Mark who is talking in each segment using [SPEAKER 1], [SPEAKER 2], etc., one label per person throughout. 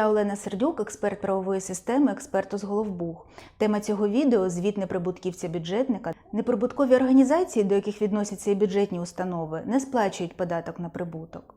[SPEAKER 1] Я Олена Сердюк, експерт правової системи, експерт з Головбух. Тема цього відео звіт неприбутківця бюджетника. Неприбуткові організації, до яких відносяться і бюджетні установи, не сплачують податок на прибуток.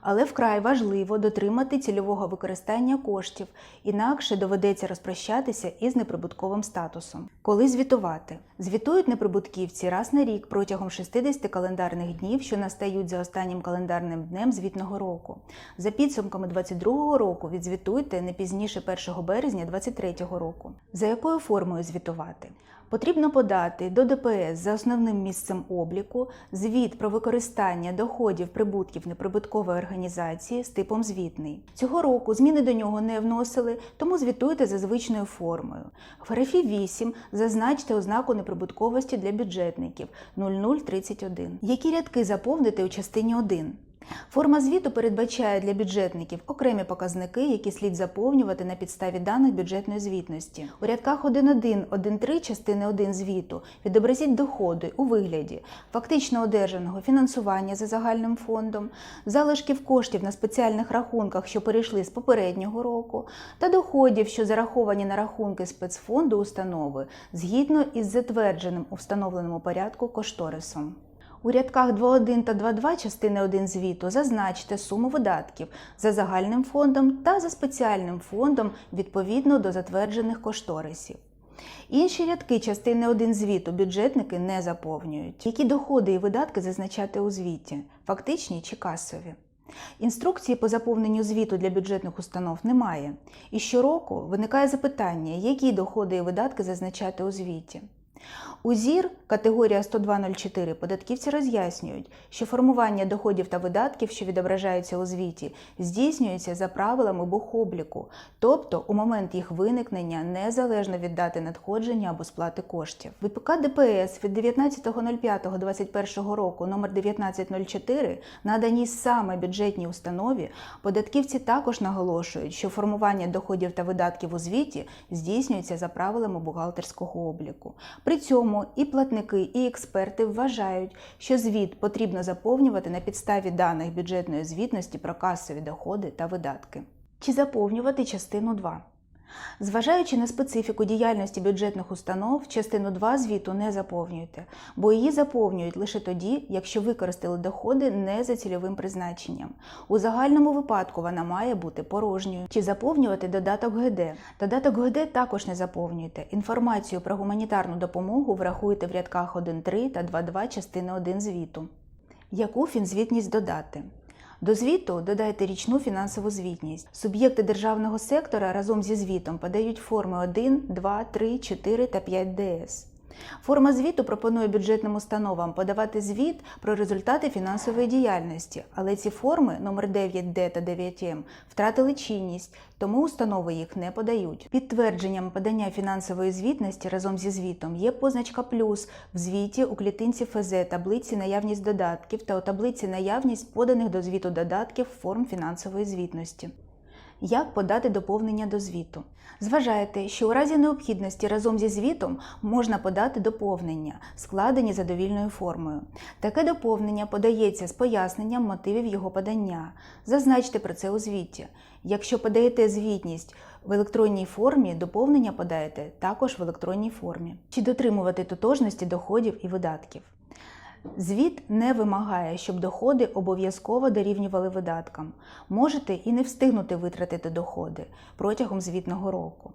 [SPEAKER 1] Але вкрай важливо дотримати цільового використання коштів, інакше доведеться розпрощатися із неприбутковим статусом. Коли звітувати? Звітують неприбутківці раз на рік протягом 60 календарних днів, що настають за останнім календарним днем звітного року. За підсумками 2022 року відзвітуйте не пізніше 1 березня 2023 року. За якою формою звітувати? Потрібно подати до ДПС за основним місцем обліку звіт про використання доходів прибутків неприбуткової організації з типом звітний. Цього року зміни до нього не вносили, тому звітуйте за звичною формою. В графі 8 зазначте ознаку неприбутковості для бюджетників 0031. Які рядки заповнити у частині 1? Форма звіту передбачає для бюджетників окремі показники, які слід заповнювати на підставі даних бюджетної звітності. У рядках 1.1, 1.3 частини 1 звіту відобразіть доходи у вигляді фактично одержаного фінансування за загальним фондом, залишків коштів на спеціальних рахунках, що перейшли з попереднього року, та доходів, що зараховані на рахунки спецфонду установи згідно із затвердженим у встановленому порядку кошторисом. У рядках 2.1 та 2.2 частини 1 звіту зазначте суму видатків за загальним фондом та за спеціальним фондом відповідно до затверджених кошторисів. Інші рядки частини 1 звіту бюджетники не заповнюють. Які доходи і видатки зазначати у звіті фактичні чи касові? Інструкції по заповненню звіту для бюджетних установ немає. І щороку виникає запитання, які доходи і видатки зазначати у звіті. У ЗІР категорія 10204 податківці роз'яснюють, що формування доходів та видатків, що відображаються у звіті, здійснюється за правилами бухобліку, тобто у момент їх виникнення незалежно від дати надходження або сплати коштів. ВПК ДПС від 19.05.2021 року номер 1904 наданій саме бюджетній установі, податківці також наголошують, що формування доходів та видатків у звіті здійснюється за правилами бухгалтерського обліку. При цьому і платники, і експерти вважають, що звіт потрібно заповнювати на підставі даних бюджетної звітності про касові доходи та видатки. Чи заповнювати частину 2? Зважаючи на специфіку діяльності бюджетних установ, частину 2 звіту не заповнюйте, бо її заповнюють лише тоді, якщо використали доходи не за цільовим призначенням. У загальному випадку вона має бути порожньою. Чи заповнювати додаток ГД? Додаток ГД також не заповнюйте. Інформацію про гуманітарну допомогу врахуйте в рядках 1.3 та 2.2 частини 1 звіту. Яку фінзвітність додати? До звіту додайте річну фінансову звітність. Суб'єкти державного сектора разом зі звітом подають форми 1, 2, 3, 4 та 5 ДС. Форма звіту пропонує бюджетним установам подавати звіт про результати фінансової діяльності, але ці форми номер 9Д та 9М втратили чинність, тому установи їх не подають. Підтвердженням подання фінансової звітності разом зі звітом є позначка плюс в звіті у клітинці ФЗ таблиці наявність додатків та у таблиці наявність поданих до звіту додатків форм фінансової звітності. Як подати доповнення до звіту? Зважайте, що у разі необхідності разом зі звітом можна подати доповнення, складені задовільною формою. Таке доповнення подається з поясненням мотивів його подання. Зазначте про це у звіті. Якщо подаєте звітність в електронній формі, доповнення подаєте також в електронній формі. Чи дотримувати тотожності доходів і видатків? Звіт не вимагає, щоб доходи обов'язково дорівнювали видаткам. Можете і не встигнути витратити доходи протягом звітного року.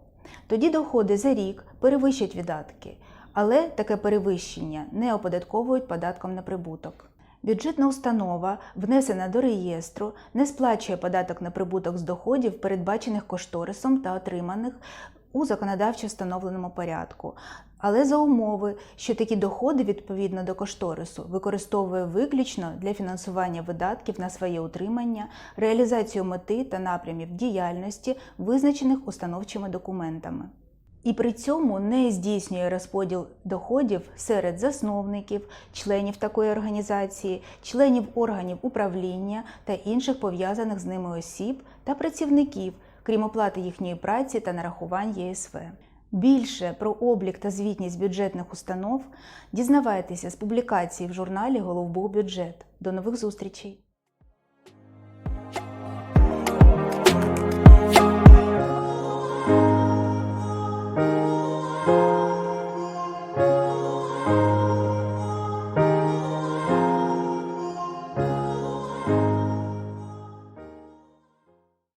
[SPEAKER 1] Тоді доходи за рік перевищать видатки, але таке перевищення не оподатковують податком на прибуток. Бюджетна установа, внесена до реєстру, не сплачує податок на прибуток з доходів, передбачених кошторисом та отриманих у законодавчо встановленому порядку, але за умови, що такі доходи відповідно до кошторису використовує виключно для фінансування видатків на своє утримання, реалізацію мети та напрямів діяльності, визначених установчими документами. І при цьому не здійснює розподіл доходів серед засновників, членів такої організації, членів органів управління та інших пов'язаних з ними осіб та працівників, крім оплати їхньої праці та нарахувань ЄСВ. Більше про облік та звітність бюджетних установ дізнавайтеся з публікації в журналі Головбух бюджет. До нових зустрічей!